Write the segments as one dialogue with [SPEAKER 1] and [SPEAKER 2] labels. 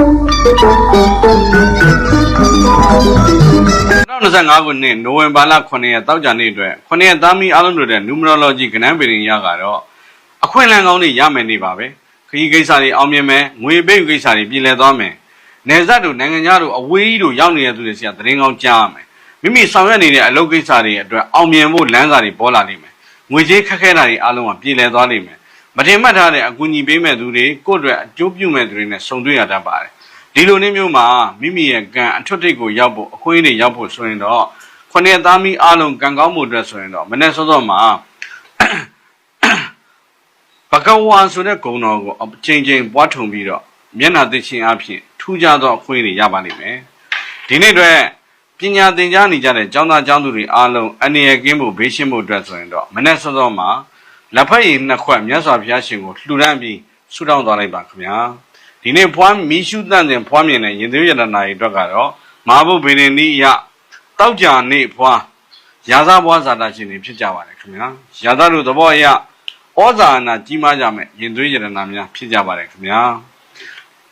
[SPEAKER 1] 2025ခုနှစ်နိုဝင်ဘာလ9ရက်တောက်ကြနေ့အတွက်9ရက်သားမီအားလုံးတို့တဲ့ numerology ကဏ္ဍပင်ရကတော့အခွင့်အလမ်းကောင်းတွေရမယ်နေပါပဲခရီးကိစ္စတွေအောင်မြင်မယ်ငွေပိတ်ကိစ္စတွေပြည်လည်သွားမယ်နေဆက်တို့နိုင်ငံခြားတို့အဝေးကြီးတို့ရောက်နေတဲ့သူတွေစီကသတင်းကောင်းကြားရမယ်မိမိဆောင်ရွက်နေတဲ့အလုပ်ကိစ္စတွေအတွက်အောင်မြင်ဖို့လမ်းစာတွေပေါ်လာလိမ့်မယ်ငွေကြေးခက်ခဲတာတွေအားလုံးကပြည်လည်သွားလိမ့်မယ်မ တင်မှတ်ထားတဲ့အကူအညီပေးမဲ့သူတွေကိုယ့်အတွက်အကျိုးပြုမဲ့သူတွေနဲ့ဆုံတွေ့ရတတ်ပါတယ်ဒီလိုနေ့မျိုးမှာမိမိရဲ့ကံအထွတ်ထိပ်ကိုရောက်ဖို့အခွင့်အရေးရောက်ဖို့ဆိုရင်တော့ခொနည်းသားမီးအားလုံးကံကောင်းမှုအတွက်ဆိုရင်တော့မနေ့စောစောမှာဘဂဝါဆိုတဲ့ဂုဏ်တော်ကိုအချိန်ချင်းပွားထုံပြီးတော့မျက်နှာသိချင်းအဖြစ်ထူးခြားသောအခွင့်အရေးရပါလိမ့်မယ်ဒီနေ့အတွက်ပညာသင်ကြားနေကြတဲ့ကျောင်းသားကျောင်းသူတွေအားလုံးအနေရကင်းဖို့ဘေးရှင်းဖို့အတွက်ဆိုရင်တော့မနေ့စောစောမှာ လက်ဖက်ရည်နှစ်ခွက်မြတ်စွာဘုရားရှင်ကိုလှူဒန်းပြီးဆုတောင်းသွားလိုက်ပါခင်ဗျာဒီနေ့ဖွားမီရှုတန့်တဲ့ဖွားမြင်တဲ့ရင်သွေးရတနာတွေအတွက်ကတော့မဟာဘုဗေဒနီယတောက်ကြနေ့ဖွားရာဇဘွားဇာတာရှင်တွေဖြစ်ကြပါတယ်ခင်ဗျာရာဇတို့သဘောအရဩဇာအနာကြီးမားကြမဲ့ရင်သွေးရတနာများဖြစ်ကြပါတယ်ခင်ဗျာ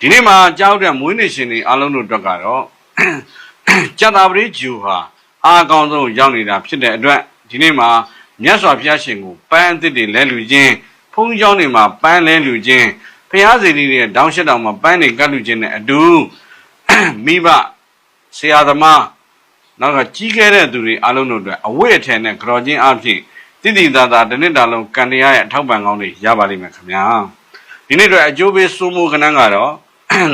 [SPEAKER 1] ဒီနေ့မှာကြောက်တဲ့မွေးနေ့ရှင်တွေအားလုံးတို့အတွက်ကတော့ကျန်တာပရိဂျူဟာအားအကောင်းဆုံးရောက်နေတာဖြစ်တဲ့အတွက်ဒီနေ့မှာ မြတ်စွာဘုရားရှင်ကိုပန်းအသစ်တွေလဲလူချင်းဖုံးကြောင်းတွေမှာပန်းလဲလူချင်းဖျားစီလေးတွေတောင်းရှက်တော်မှာပန်းနေကတ်လူချင်းနဲ့အတူမိဘဆရာသမားနောက်ကကြီးခဲ့တဲ့သူတွေအားလုံးတို့အတွက်အဝိအထည်နဲ့ကြော်ချင်းအဖြစ်တိတိသာသာတစ်နှစ်တာလုံးကံတရားရဲ့အထောက်ပံ့ကောင်းတွေရပါလိမ့်မယ်ခင်ဗျာဒီနေ့အတွက်အကျိုးပေးစိုးမိုးခဏန်းကတော့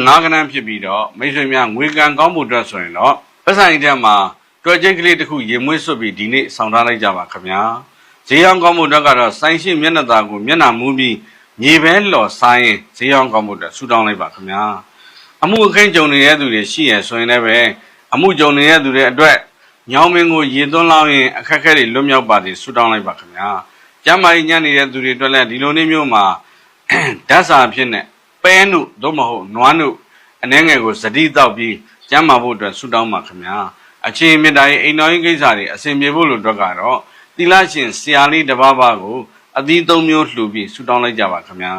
[SPEAKER 1] ငါးခဏန်းဖြစ်ပြီးတော့မိတ်ဆွေများငွေကံကောင်းမှုအတွက်ဆိုရင်တော့ပတ်ဆိုင်တဲ့မှာတွက်ကြိတ်ကလေးတစ်ခုရေမွေးစွပ်ပြီးဒီနေ့ဆောင်ထားလိုက်ကြပါခင်ဗျာ ဈေးအောင်ကောင်းမှုအတွက်ကတော့စိုင်းရှိမျက်နှာသာကိုမျက်နှာမူးပြီးမြေပဲလော်ဆိုင်ရင်ဈေးအောင်ကောင်းမှုအတွက်ဆူတောင်းလိုက်ပါခင်ဗျာအမှုအခင်းကြုံနေတဲ့သူတွေရှိရဆိုရင်လည်းပဲအမှုကြုံနေတဲ့သူတွေအတွက်ညောင်မင်းကိုရေသွန်းလောင်းရင်အခက်အခဲတွေလွတ်မြောက်ပါစေဆူတောင်းလိုက်ပါခင်ဗျာကျမ်းမာရေးညံ့နေတဲ့သူတွေအတွက်လည်းဒီလိုနေ့မျိုးမှာဓာတ်စာအဖြစ်နဲ့ပဲနုသို့မဟုတ်နွားနုအနေငယ်ကိုဇတိတောက်ပြီးကျမ်းမာဖို့အတွက်ဆူတောင်းပါခင်ဗျာအချင်းမေတ္တာရေးအိမ်တော်ရေးကိစ္စတွေအစဉ်ပြေဖို့လို့အတွက်ကတော့ သီလရှင်ဆရာလေးတစ်ပါးပါးကိုအသီးသုံးမျိုးလှူပြီးဆူတောင်းလိုက်ကြပါခင်ဗျာ